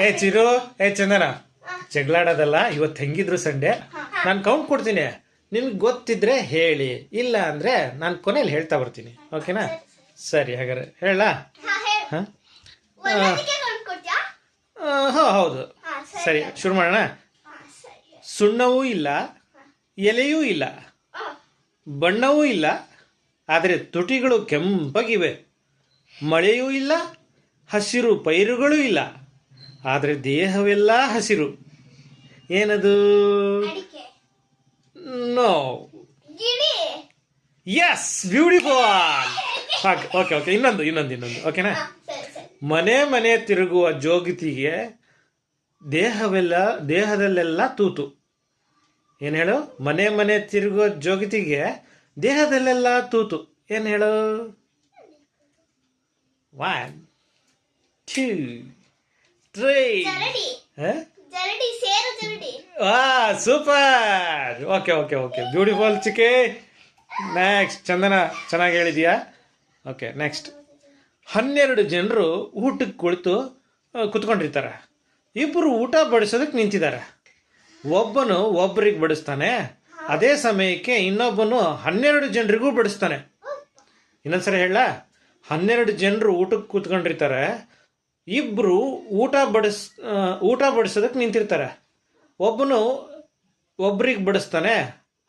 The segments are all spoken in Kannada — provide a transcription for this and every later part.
ಏ ಚಿರು ಏ ಚಂದನ. ಜಗಳಾಡೋದಲ್ಲ ಇವತ್ತು ಹೆಂಗಿದ್ರು ಸಂಡೆ? ನಾನು ಕೌಂಟ್ ಕೊಡ್ತೀನಿ. ನಿಮ್ಗೆ ಗೊತ್ತಿದ್ರೆ ಹೇಳಿ. ಇಲ್ಲ ಅಂದರೆ ನಾನು ಕೊನೆಯಲ್ಲಿ ಹೇಳ್ತಾ ಬರ್ತೀನಿ. ಓಕೆನಾ? ಸರಿ ಹಾಗಾದ್ರೆ ಹೇಳ. ಹಾ? ಹಾಂ ಹೌದು. ಸರಿ ಶುರು ಮಾಡೋಣ? ಸುಣ್ಣವೂ ಇಲ್ಲ ಎಲೆಯೂ ಇಲ್ಲ ಬಣ್ಣವೂ ಇಲ್ಲ ಆದರೆ ತುಟಿಗಳು ಕೆಂಪಗಿವೆ. ಮಳೆಯೂ ಇಲ್ಲ ಹಸಿರು ಪೈರುಗಳೂ ಇಲ್ಲ. ಆದರೆ ದೇಹವೆಲ್ಲ ಹಸಿರು. ಏನದು? No yes beautiful okay okay ಇನ್ನೊಂದು ಇನ್ನೊಂದು ಇನ್ನೊಂದು ಓಕೆನಾ ಮನೆ ಮನೆ ತಿರುಗುವ ಜೋಗಿತಿಗೆ ದೇಹವೆಲ್ಲ ದೇಹದಲ್ಲೆಲ್ಲ ತೂತು. ಏನು ಹೇಳು? ಮನೆ ಮನೆ ತಿರುಗುವ ಜೋಗಿತಿಗೆ ದೇಹದಲ್ಲೆಲ್ಲ ತೂತು. ಏನು ಹೇಳು? ಒನ್ ಟೂ ಜರಡಿ. ವಾ super. Okay okay okay. Beautiful ಚಿಕೆ next Chandana ಚೆನ್ನಾಗಿ ಹೇಳಿದೀಯಾ? ಓಕೆ ನೆಕ್ಸ್ಟ್ ಹನ್ನೆರಡು ಜನರು ಊಟಕ್ಕೆ ಕುಳಿತು ಆ, ಕುತ್ಕೊಂಡಿರ್ತಾರೆ. ಇಬ್ಬರು ಊಟ ಬಡಿಸೋದಕ್ಕೆ ನಿಂತಿದ್ದಾರೆ. ಒಬ್ಬನು ಒಬ್ಬರಿಗೆ ಬಡಿಸ್ತಾನೆ. ಅದೇ ಸಮಯಕ್ಕೆ ಇನ್ನೊಬ್ಬನು ಹನ್ನೆರಡು ಜನರಿಗೂ ಬಡಿಸ್ತಾನೆ. ಇನ್ನೊಂದ್ಸರಿ ಹೇಳ. ಹನ್ನೆರಡು ಜನರು ಊಟಕ್ಕೆ ಕೂತ್ಕೊಂಡಿರ್ತಾರೆ. ಇಬ್ಬರು ಊಟ ಬಡಿಸ್ ಊಟ ಬಡಿಸೋದಕ್ಕೆ ನಿಂತಿರ್ತಾರೆ. ಒಬ್ಬನು ಒಬ್ರಿಗೆ ಬಡಿಸ್ತಾನೆ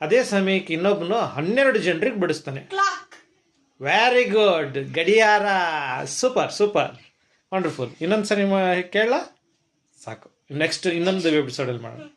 ಅದೇ ಸಮಯಕ್ಕೆ ಇನ್ನೊಬ್ಬನು ಹನ್ನೆರಡು ಜನರಿಗೆ ಬಡಿಸ್ತಾನೆ. ವೆರಿ ಗುಡ್ ಗಡಿಯಾರ. ಸೂಪರ್ ಸೂಪರ್ ವಂಡರ್ಫುಲ್ ಇನ್ನೊಂದು ಸರಿ ಕೇಳ ಸಾಕು. ನೆಕ್ಸ್ಟ್ ಇನ್ನೊಂದು ಎಪಿಸೋಡಲ್ಲಿ ಮಾಡೋಣ.